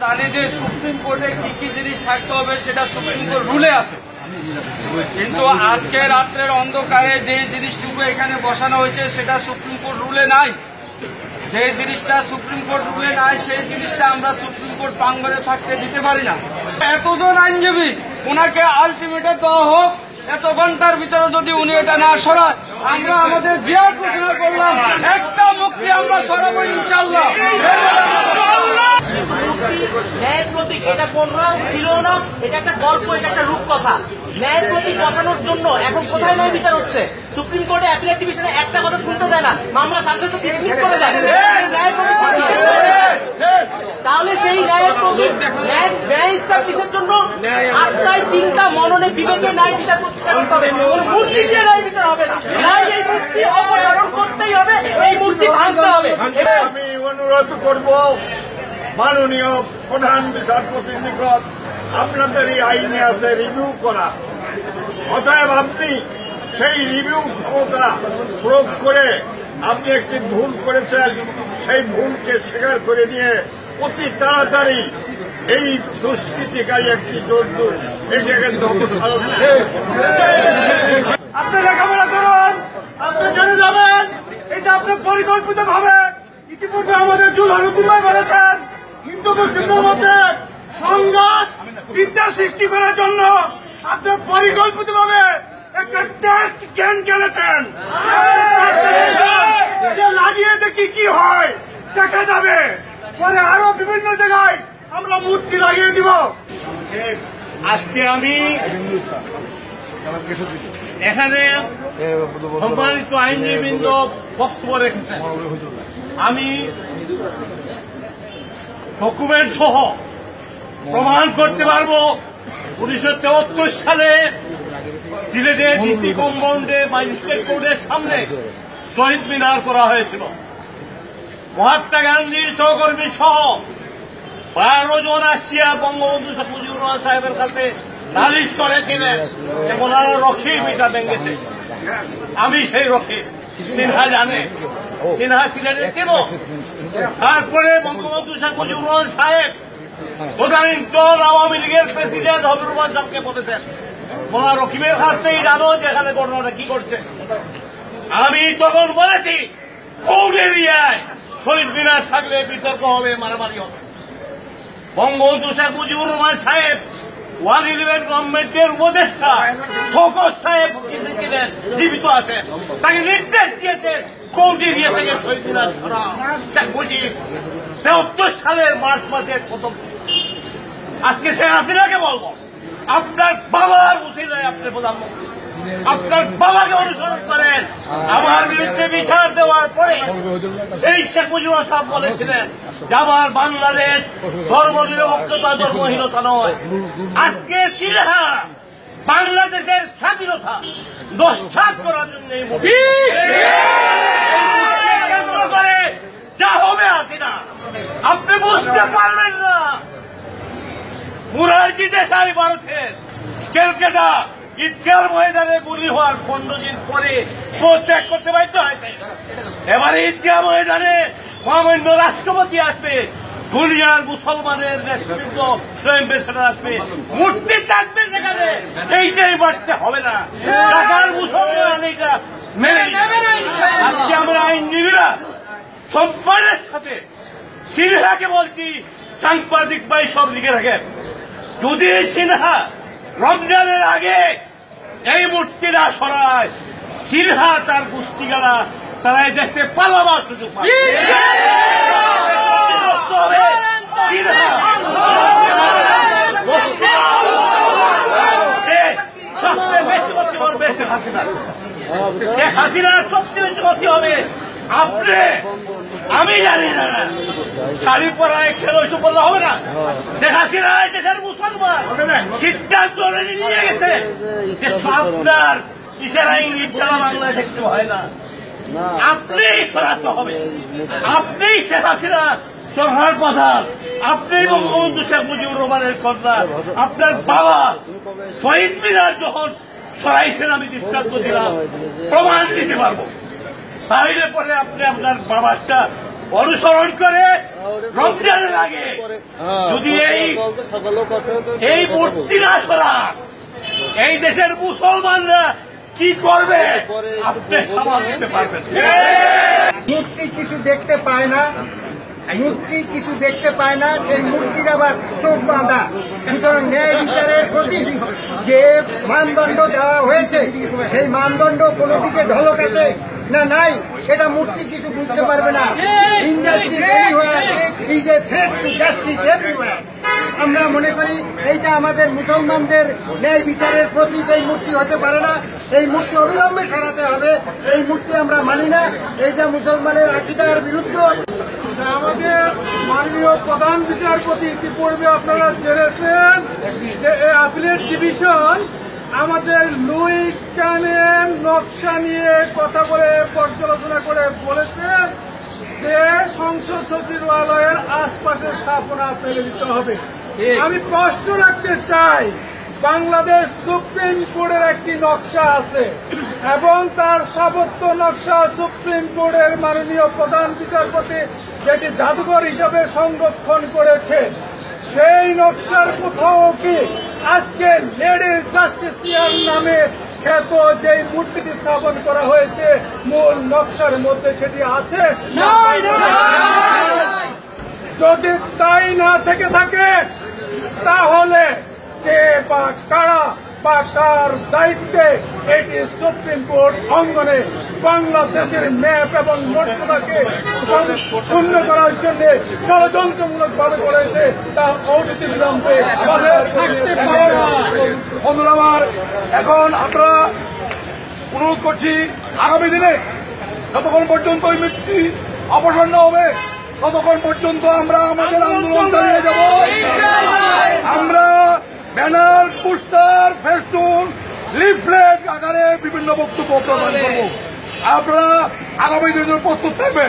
জানি সুপ্রিম কোর্টে কি কি জিনিস থাকতে হবে, সেটা সুপ্রিম কোর্ট রুলে আছে। কিন্তু আজকে রাত্রের অন্ধকারে যে জিনিসটুকু এখানে বসানো হয়েছে, সেটা সুপ্রিম কোর্ট রুলে নাই। যে জিনিসটা সুপ্রিম কোর্ট রুলে নাই, সেই জিনিসটা আমরা সুপ্রিম কোর্ট থাকতে দিতে পারি না। এতজন আইনজীবী ওনাকে আলটিমেটাম দেওয়া হোক, এত ঘণ্টার ভিতরে যদি উনি এটা না সরায়, আমরা আমাদের জিয়া ঘোষণা করলাম, একটা মুক্তি আমরা সরাবো ইনশাল্লাহ ন্যায়ের ছিল না, এটা একটা গল্প, এটা একটা রূপকথা। ন্যায়ের প্রতীক বসানোর জন্য এখন কোথায় ন্যায় বিচার হচ্ছে? সুপ্রিম কোর্টে অ্যাপিলেট একটা কথা শুনতে দেয় না, মামলা? তাহলে সেই ন্যায়ের প্রতীক ন্যায় ন্যায় জন্য আত্মায় চিন্তা, মননে বিবেকে ন্যায় বিচার করতে হবে। ন্যায় ন্যায় করতেই হবে, এই মূর্তি ভাঙতে হবে। আমি অনুরোধ করব মাননীয় প্রধান বিচারপতির নিকট আপনাদের এই আইনে আছে রিভিউ করা। অতএব আপনি সেই রিভিউ ক্ষমতা প্রয়োগ করে আপনি একটি ভুল করেছেন, সেই ভুলকে স্বীকার করে নিয়ে অতি তাড়াতাড়ি এই দুষ্কৃতিকারী একটি জন্তু অপসারণ আপনি লেখাপড়া করুন আপনি জেনে যাবেন, এটা আপনি পরিকল্পিত ভাবে ইতিপূর্বে আমাদের জুলহানুদ্দিন ভাই বলেছেন হিন্দু বিদ্যা সৃষ্টি করার জন্য আপনি পরিকল্পিত ভাবে একটা টেস্ট গেম খেলেছেন। লাগিয়েছে কি কি হয়, দেখা যাবে। পরে আরও বিভিন্ন জায়গায় আমরা মূর্তি লাগিয়ে দিব। আজকে আমি এখানে সম্মানিত আইনজীবৃন্দ বক্তব্য রেখেছেন। আমি ডকুমেন্ট সহ প্রমাণ করতে পারব। উনিশশো তেহত্তর সালে সিলেটের ডিসি কম্পাউন্ডে ম্যাজিস্ট্রেট কোর্টের সামনে শহীদ মিনার করা হয়েছিল। মহাত্মা গান্ধীর সহকর্মী সহ বারো জন আসিয়া বঙ্গবন্ধু শেখ মুজিবুর রহমান সাহেবের কাছে নালিশ করেছিলেন ওনারা রক্ষী মিটা ভেঙেছে। আমি সেই রক্ষী সিনহা জানে। সিনহা সিলেটের কেন? তারপরে বঙ্গবন্ধু শেখ মুজিবুর রহমান সাহেব তদানীন্তন আওয়ামী লীগের প্রেসিডেন্ট হবিবুর সাহেবকে বলেছেন ওনার রকিবের কাছ থেকেই জানো যে এখানে ঘটনাটা কি করছে। আমি তখন বলেছি কোন এরিয়ায় শহীদ মিনার থাকলে বিতর্ক হবে, মারামারি হবে। বঙ্গবন্ধু শেখ মুজিবুর রহমান সাহেব ওয়ান ইলেভেন গভর্নমেন্টের উপদেষ্টা শোকত সাহেব ছিলেন জীবিত আছেন। তাকে নির্দেশ দিয়েছেন কোর্ট এরিয়া থেকে শহীদ তেহত্তর সালের মার্চ মাসের প্রথম আজকে শেখ হাসিনাকে বলব, আপনার বাবার উচিলায় আপনি প্রধানমন্ত্রী। আপনার বাবাকে অনুসরণ করেন। আমার বিরুদ্ধে বিচার দেওয়ার পরে সেই শেখ মুজিবুর সাহেব বলেছিলেন আমার বাংলাদেশ ধর্ম নিরপেক্ষতা ধর্মহীনতা নয়। আজকে সিনহা বাংলাদেশের স্বাধীনতা নস্বাত করার জন্য কেন্দ্র করে যা হবে আসি না আপনি বুঝতে পারবেন না। মুরারজি দেশাই ভারতের ক্যালকাটা ঈদগার ময়দানে গুলি হওয়ার পনেরো দিন পরে ত্যাগ করতে বাধ্য হয়েছে। এবারে ঈদগাহ ময়দানে মহামান্য রাষ্ট্রপতি আসবে, দুনিয়ার মুসলমানের নেতৃত্ব এম্বাসেডার আসবে, মূর্তি থাকবে সেখানে। এইটাই বাড়তে হবে না। ঢাকার মুসলমান এইটা আজকে আমরা আইনজীবীরা সম্মানের সাথে সিনহাকে বলছি, সাংবাদিক ভাই সব লিখে রাখেন। যদি সিনহা রমজানের আগে এই মূর্তিরা সরায়, সিনহা তার গোষ্ঠীগারা তারা এই দেশে পালাবার সুযোগ শেখ আমি জানি না। শাড়ি পরায় খেলো এসব বললে হবে না। শেখ হাসিনা দেশের মুসলমান। সিদ্ধান্ত নিয়ে গেছে আপনার ইশারা ইঙ্গিত বাংলাদেশে কিছু হয় না। আপনি সরাতে হবে। আপনি শেখ হাসিনা সরকার প্রধান। আপনি বঙ্গবন্ধু শেখ মুজিবুর রহমানের কন্যা। আপনার বাবা শহীদ মিনার যখন সরাইছেন আমি দৃষ্টান্ত দিলাম প্রমাণ দিতে পারব। তাইলে পরে আপনি আপনার বাবারটা অনুসরণ করে রমজানের আগে যদি এই এই মূর্তি না সরান। এই দেশের মুসলমানরা কি করবে? আপনি সামাল দিতে পারবেন। মূর্তি কিছু দেখতে পায় না মূর্তি কিছু দেখতে পায় না সেই মূর্তির আবার চোখ বাঁধা। সুতরাং ন্যায় বিচারের প্রতি যে মানদণ্ড দেওয়া হয়েছে সেই মানদণ্ড কোনো দিকে ঢলক আছে না নাই এটা মূর্তি কিছু বুঝতে পারবে না। Injustice anywhere is a threat to justice everywhere আমরা মনে করি এইটা আমাদের মুসলমানদের ন্যায় বিচারের প্রতীক, এই মূর্তি হতে পারে না। এই মূর্তি অবিলম্বে সরাতে হবে। এই মূর্তি আমরা মানি না। এইটা মুসলমানের আকিদার বিরুদ্ধে। আমাদের মাননীয় প্রধান বিচারপতি ইতিপূর্বে আপনারা জেনেছেন যে এই আপিলেট ডিভিশন আমাদের লুই ক্যানের নকশা নিয়ে কথা বলে পর্যালোচনা করে বলেছেন যে সংসদ সচিবালয়ের আশপাশে স্থাপনা ফেলে দিতে হবে। আমি স্পষ্ট রাখতে চাই বাংলাদেশ সুপ্রিম কোর্টের একটি নকশা আছে এবং তার স্থাপত্য নকশা সুপ্রিম কোর্টের মাননীয় প্রধান বিচারপতি যেটি জাদুঘর হিসাবে সংরক্ষণ করেছে। সেই নকশার কোথাও কি আজকে লেডিস জাস্টিসিয়ার নামে খ্যাত যে মূর্তিটি স্থাপন করা হয়েছে মূল নকশার মধ্যে সেটি আছে? যদি তাই না থেকে থাকে তাহলে কে বা কারা বা কার দায়িত্বে এটি সুপ্রিম কোর্ট অঙ্গনে বাংলাদেশের ম্যাপ এবং মর্যাদাকে পূর্ণ করার জন্য ষড়যন্ত্রমূলক ভাবে করেছে, তা অনতি বিলম্বে বন্ধুরা আমার, এখন আমরা অনুরোধ করছি, আগামী দিনে যতক্ষণ পর্যন্ত ওই মৃত্যু অপসন্ন হবে ততক্ষণ পর্যন্ত আমরা আমাদের আন্দোলন চালিয়ে যাব? আমরা ব্যানার, পোস্টার, ফেস্টুন, লিফলেট আকারে বিভিন্ন বক্তব্য প্রদান করব। আপনারা আগামী দিনের প্রস্তুত থাকবেন।